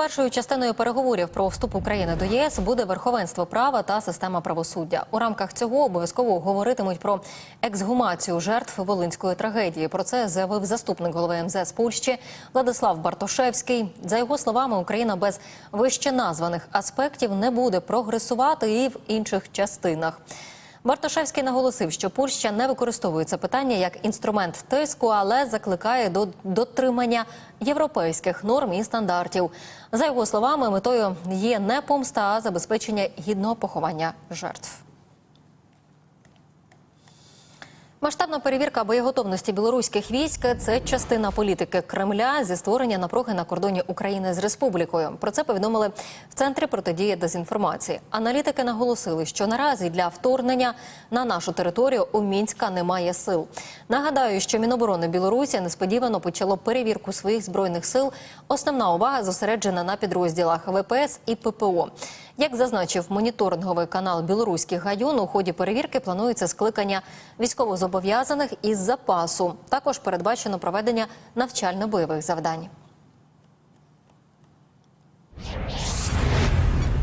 Першою частиною переговорів про вступ України до ЄС буде верховенство права та система правосуддя. У рамках цього обов'язково говоритимуть про ексгумацію жертв волинської трагедії. Про це заявив заступник голови МЗС Польщі Владислав Бартошевський. За його словами, Україна без вище названих аспектів не буде прогресувати і в інших частинах. Бартошевський наголосив, що Польща не використовує це питання як інструмент тиску, але закликає до дотримання європейських норм і стандартів. За його словами, метою є не помста, а забезпечення гідного поховання жертв. Масштабна перевірка боєготовності білоруських військ це частина політики Кремля зі створення напруги на кордоні України з республікою. Про це повідомили в центрі протидії дезінформації. Аналітики наголосили, що наразі для вторгнення на нашу територію у Мінська немає сил. Нагадаю, що Міноборони Білорусі несподівано почало перевірку своїх збройних сил. Основна увага зосереджена на підрозділах ВПС і ППО. Як зазначив моніторинговий канал Білоруських гайон, у ході перевірки планується скликання військовозобов'язаних із запасу. Також передбачено проведення навчально-бойових завдань.